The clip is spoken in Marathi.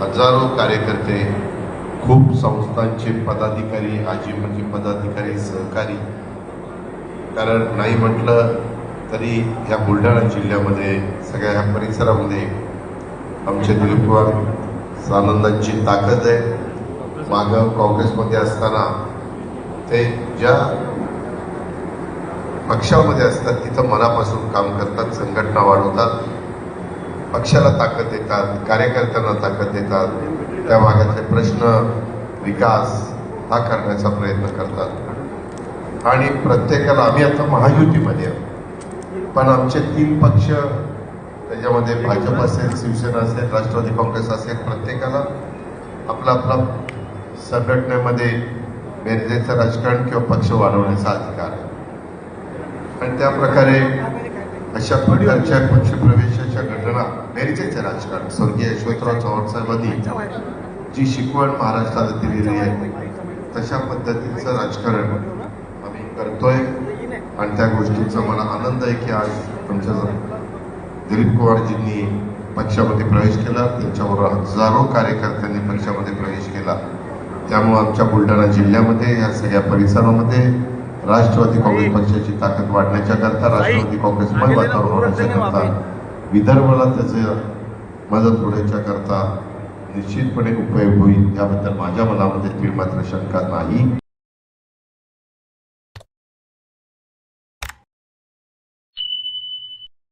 हजारो कार्यकर्ते खूप संस्थांचे पदाधिकारी आजी म्हणजे पदाधिकारी सहकारी. कारण नाही म्हटलं तरी या बुलढाणा जिल्ह्यामध्ये सगळ्या ह्या परिसरामध्ये आमचे दिलीप पवार सानंदांची ताकद आहे. मागं काँग्रेसमध्ये असताना ते ज्या पक्षामध्ये असतात तिथं मनापासून काम करतात संघटना वाढवतात. पक्षाला ताकद देतात कार्यकर्त्यांना ताकद देतात त्या भागातले प्रश्न विकास हा करण्याचा प्रयत्न करतात. आणि प्रत्येकाला आम्ही आता महायुतीमध्ये आहोत. पण आमचे तीन पक्ष त्याच्यामध्ये भाजप असेल शिवसेना असेल राष्ट्रवादी काँग्रेस असेल प्रत्येकाला आपला आपला संघटनेमध्ये बेरजेचं राजकारण किंवा पक्ष वाढवण्याचा अधिकार आहे. आणि त्या प्रकारे अशा प्रकारच्या पक्षप्रवेशाच्या घटना बेरजेचं राजकारण. स्वर्गीय यशवंतराव चव्हाण साहेबांनी जी शिकवण महाराष्ट्राला दिलेली आहे तशा पद्धतीचं राजकारण आम्ही करतोय. आणि त्या गोष्टीचा मला आनंद आहे की आज तुमच्या दिलीप पवारजींनी पक्षामध्ये प्रवेश केला. त्यांच्यावर हजारो कार्यकर्त्यांनी पक्षामध्ये प्रवेश केला. त्यामुळे आमच्या बुलढाणा जिल्ह्यामध्ये या सगळ्या परिसरामध्ये राष्ट्रवादी काँग्रेस पक्षाची ताकद वाढण्याच्या करता राष्ट्रवादी पण वातावरण होण्याच्या करता विदर्भाला त्याचं मदत होण्याच्याकरता निश्चितपणे उपयोग होईल याबद्दल माझ्या मनामध्ये ती मात्र शंका नाही.